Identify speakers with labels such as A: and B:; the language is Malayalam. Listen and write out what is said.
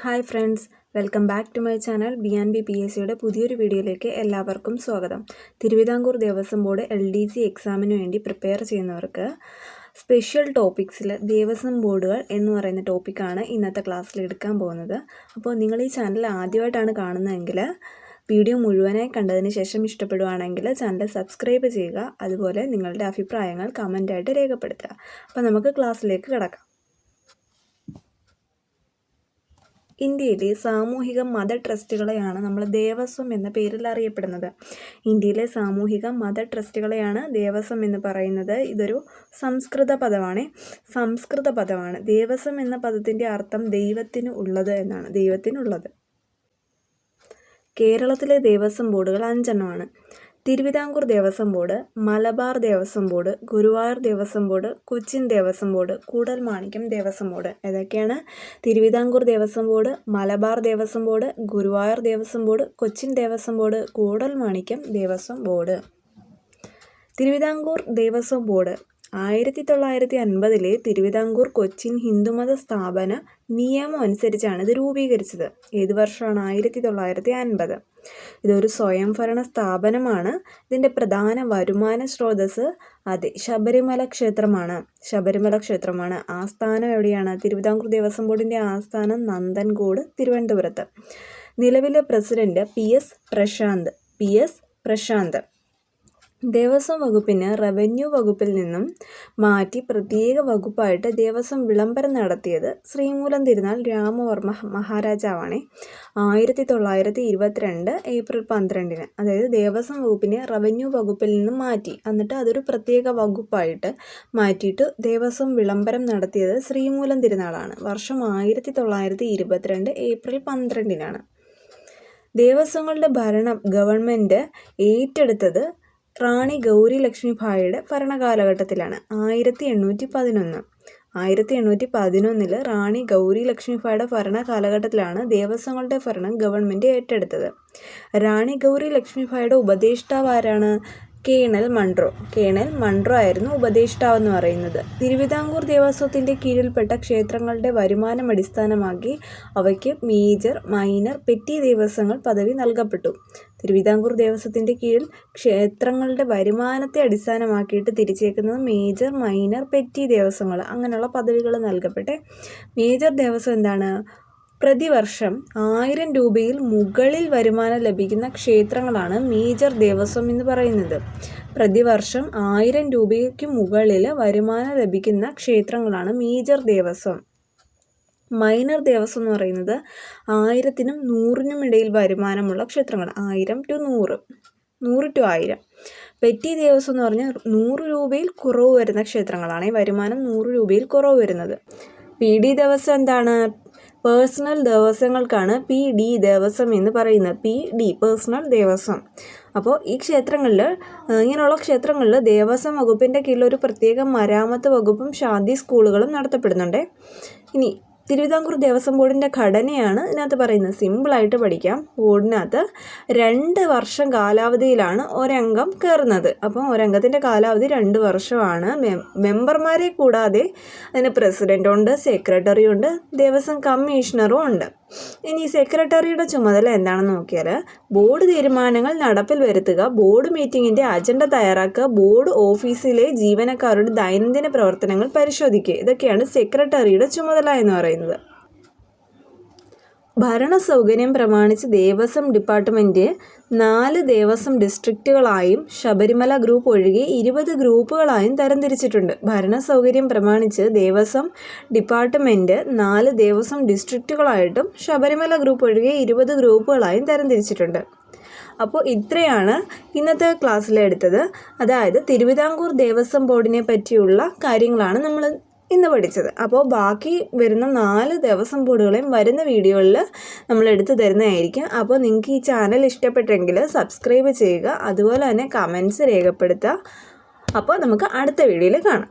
A: Hi friends welcome back to my channel B and B P S സിയുടെ പുതിയൊരു വീഡിയോയിലേക്ക് എല്ലാവർക്കും സ്വാഗതം. Thiruvithamkoor Devaswom board L D C എക്സാമിന് വേണ്ടി പ്രിപ്പയർ ചെയ്യുന്നവർക്ക് സ്പെഷ്യൽ ടോപ്പിക്സിൽ ദേവസ്വം ബോർഡുകൾ എന്ന് പറയുന്ന ടോപ്പിക്കാണ് ഇന്നത്തെ ക്ലാസ്സിൽ എടുക്കാൻ പോകുന്നത്. അപ്പോൾ നിങ്ങൾ ഈ ചാനൽ ആദ്യമായിട്ടാണ് കാണുന്നതെങ്കിൽ വീഡിയോ മുഴുവനായി കണ്ടതിന് ശേഷം ഇഷ്ടപ്പെടുവാണെങ്കിൽ ചാനൽ സബ്സ്ക്രൈബ് ചെയ്യുക അതുപോലെ നിങ്ങളുടെ അഭിപ്രായങ്ങൾ കമന്റായിട്ട് രേഖപ്പെടുത്തുക. അപ്പോൾ നമുക്ക് ക്ലാസ്സിലേക്ക് കിടക്കാം. ഇന്ത്യയിലെ സാമൂഹിക മത ട്രസ്റ്റുകളെയാണ് നമ്മൾ ദേവസ്വം എന്ന പേരിൽ അറിയപ്പെടുന്നത്. ഇന്ത്യയിലെ സാമൂഹിക മത ട്രസ്റ്റുകളെയാണ് ദേവസ്വം എന്ന് പറയുന്നത്. ഇതൊരു സംസ്കൃത പദമാണ്. സംസ്കൃത പദമാണ്. ദേവസ്വം എന്ന പദത്തിന്റെ അർത്ഥം ദൈവത്തിന് ഉള്ളത് എന്നാണ്. ദൈവത്തിനുള്ളത്. കേരളത്തിലെ ദേവസ്വം ബോർഡുകൾ അഞ്ചെണ്ണമാണ്. Thiruvithamkoor Devaswom board Malabar Devaswom board Guruvayur Devaswom board Cochin Devaswom board Koodalmanikyam Devaswom board ഏതൊക്കെയാണ് Thiruvithamkoor Devaswom board Malabar Devaswom board Guruvayur Devaswom board Cochin Devaswom board Koodalmanikyam Devaswom board. Thiruvithamkoor Devaswom board ആയിരത്തി തൊള്ളായിരത്തി അൻപതിലെ തിരുവിതാംകൂർ കൊച്ചിൻ ഹിന്ദുമത സ്ഥാപന നിയമം അനുസരിച്ചാണ് ഇത് രൂപീകരിച്ചത്. ഏത് വർഷമാണ്? ആയിരത്തി തൊള്ളായിരത്തി അൻപത്. ഇതൊരു സ്വയംഭരണ സ്ഥാപനമാണ്. ഇതിന്റെ പ്രധാന വരുമാന സ്രോതസ് അതെ ശബരിമല ക്ഷേത്രമാണ്. ശബരിമല ക്ഷേത്രമാണ്. ആസ്ഥാനം എവിടെയാണ്? തിരുവിതാംകൂർ ദേവസ്വം ബോർഡിന്റെ ആസ്ഥാനം നന്ദൻകോട് തിരുവനന്തപുരത്ത്. നിലവിലെ president P S Prashanth. P S Prashanth. Devaswom വകുപ്പിന് റവന്യൂ വകുപ്പിൽ നിന്നും മാറ്റി പ്രത്യേക വകുപ്പായിട്ട് ദേവസ്വം വിളംബരം നടത്തിയത് ശ്രീമൂലം തിരുനാൾ രാമവർമ്മ മഹാരാജാവാണ്. ആയിരത്തി തൊള്ളായിരത്തി ഇരുപത്തിരണ്ട് ഏപ്രിൽ പന്ത്രണ്ടിന്. അതായത് ദേവസ്വം വകുപ്പിനെ റവന്യൂ വകുപ്പിൽ നിന്നും മാറ്റി. എന്നിട്ട് അതൊരു പ്രത്യേക വകുപ്പായിട്ട് മാറ്റിയിട്ട് ദേവസ്വം വിളംബരം നടത്തിയത് ശ്രീമൂലം തിരുനാളാണ്. വർഷം ആയിരത്തി തൊള്ളായിരത്തി ഇരുപത്തിരണ്ട് ഏപ്രിൽ പന്ത്രണ്ടിനാണ്. ദേവസ്വങ്ങളുടെ ഭരണം ഗവൺമെന്റ് ഏറ്റെടുത്തത് റാണി ഗൗരി ലക്ഷ്മിഭായിയുടെ ഭരണകാലഘട്ടത്തിലാണ്. ആയിരത്തി എണ്ണൂറ്റി പതിനൊന്ന് ആയിരത്തി എണ്ണൂറ്റി പതിനൊന്നിൽ റാണി ഗൗരി ലക്ഷ്മിഭായിയുടെ ഭരണ കാലഘട്ടത്തിലാണ് ദേവസ്വങ്ങളുടെ ഭരണം ഗവൺമെന്റ് ഏറ്റെടുത്തത്. റാണി ഗൗരി ലക്ഷ്മിഭായിയുടെ ഉപദേഷ്ടാവ് ആരാണ്? Colonel Munro. കേണൽ മൺട്രോ ആയിരുന്നു ഉപദേഷ്ടാവെന്ന് പറയുന്നത്. തിരുവിതാംകൂർ ദേവസ്വത്തിന്റെ കീഴിൽപ്പെട്ട ക്ഷേത്രങ്ങളുടെ വരുമാനം അടിസ്ഥാനമാക്കി അവയ്ക്ക് മേജർ മൈനർ പെറ്റി ദേവസ്വങ്ങൾ പദവി നൽകപ്പെട്ടു. തിരുവിതാംകൂർ ദേവസ്വത്തിന്റെ കീഴിൽ ക്ഷേത്രങ്ങളുടെ വരുമാനത്തെ അടിസ്ഥാനമാക്കിയിട്ട് തിരിച്ചേക്കുന്നത് മേജർ മൈനർ പെറ്റി ദേവസ്വങ്ങൾ അങ്ങനെയുള്ള പദവികൾ നൽകപ്പെട്ടെ. മേജർ ദേവസ്വം എന്താണ്? പ്രതിവർഷം ആയിരം രൂപയിൽ മുകളിൽ വരുമാനം ലഭിക്കുന്ന ക്ഷേത്രങ്ങളാണ് മേജർ ദേവസ്വം എന്ന് പറയുന്നത്. പ്രതിവർഷം ആയിരം രൂപയ്ക്ക് മുകളിൽ വരുമാനം ലഭിക്കുന്ന ക്ഷേത്രങ്ങളാണ് മേജർ ദേവസ്വം. മൈനർ ദേവസ്വം എന്ന് പറയുന്നത് ആയിരത്തിനും നൂറിനും ഇടയിൽ വരുമാനമുള്ള ക്ഷേത്രങ്ങൾ ആയിരം ടു നൂറ് നൂറ് ടു ആയിരം. പെറ്റി ദേവസ്വം എന്ന് പറഞ്ഞാൽ നൂറ് രൂപയിൽ കുറവ് വരുന്ന ക്ഷേത്രങ്ങളാണ്. ഈ വരുമാനം നൂറ് രൂപയിൽ കുറവ് വരുന്നത്. പി ഡി ദേവസ്വം എന്താണ്? പേഴ്സണൽ ദേവസ്വങ്ങൾക്കാണ് പി ഡി ദേവസ്വം എന്ന് പറയുന്നത്. P D personal Devaswom. അപ്പോൾ ഈ ക്ഷേത്രങ്ങളിൽ ഇങ്ങനെയുള്ള ക്ഷേത്രങ്ങളിൽ ദേവസ്വം വകുപ്പിന്റെ കീഴിൽ ഒരു പ്രത്യേക മരാമത്ത് വകുപ്പും ശാന്തി സ്കൂളുകളും നടത്തപ്പെടുന്നുണ്ട്. ഇനി തിരുവിതാംകൂർ ദേവസ്വം ബോർഡിന്റെ ഘടനയാണ് ഇതിനകത്ത് പറയുന്നത്. സിമ്പിളായിട്ട് പഠിക്കാം. ബോർഡിനകത്ത് രണ്ട് വർഷം കാലാവധിയിലാണ് ഒരംഗം കയറുന്നത്. അപ്പം ഒരംഗത്തിന്റെ കാലാവധി രണ്ട് വർഷമാണ്. മെമ്പർമാരെ കൂടാതെ അതിന് പ്രസിഡന്റുണ്ട് സെക്രട്ടറിയുണ്ട് ദേവസ്വം കമ്മീഷണറും ഉണ്ട്. ഇനി സെക്രട്ടറിയുടെ ചുമതല എന്താണെന്ന് നോക്കിയാൽ ബോർഡ് തീരുമാനങ്ങൾ നടപ്പിൽ വരുത്തുക ബോർഡ് മീറ്റിങ്ങിന്റെ അജണ്ട തയ്യാറാക്കുക ബോർഡ് ഓഫീസിലെ ജീവനക്കാരുടെ ദൈനംദിന പ്രവർത്തനങ്ങൾ പരിശോധിക്കുക. ഇതൊക്കെയാണ് സെക്രട്ടറിയുടെ ചുമതല എന്ന് പറയുന്നത്. ഭരണ സൗകര്യം പ്രമാണിച്ച് ദേവസ്വം ഡിപ്പാർട്ട്മെന്റ് നാല് ദേവസ്വം ഡിസ്ട്രിക്റ്റുകളായും ശബരിമല ഗ്രൂപ്പ് ഒഴികെ ഇരുപത് ഗ്രൂപ്പുകളായും തരംതിരിച്ചിട്ടുണ്ട്. ഭരണ സൗകര്യം പ്രമാണിച്ച് ദേവസ്വം ഡിപ്പാർട്ട്മെന്റ് നാല് ദേവസ്വം ഡിസ്ട്രിക്റ്റുകളായിട്ടും ശബരിമല ഗ്രൂപ്പ് ഒഴികെ ഇരുപത് ഗ്രൂപ്പുകളായും തരംതിരിച്ചിട്ടുണ്ട്. അപ്പോൾ ഇത്രയാണ് ഇന്നത്തെ ക്ലാസ്സിലെടുത്തത് അതായത് തിരുവിതാംകൂർ ദേവസ്വം ബോർഡിനെ പറ്റിയുള്ള കാര്യങ്ങളാണ് നമ്മൾ ഇന്ന് പഠിച്ചത്. അപ്പോൾ ബാക്കി വരുന്ന നാല് ദിവസം ബോർഡുകളെയും വരുന്ന വീഡിയോകളിൽ നമ്മൾ എടുത്തു തരുന്നതായിരിക്കും. അപ്പോൾ നിങ്ങൾക്ക് ഈ ചാനൽ ഇഷ്ടപ്പെട്ടെങ്കിൽ സബ്സ്ക്രൈബ് ചെയ്യുക. അതുപോലെ തന്നെ കമൻസ് രേഖപ്പെടുത്തുക. അപ്പോൾ നമുക്ക് അടുത്ത വീഡിയോയിൽ കാണാം.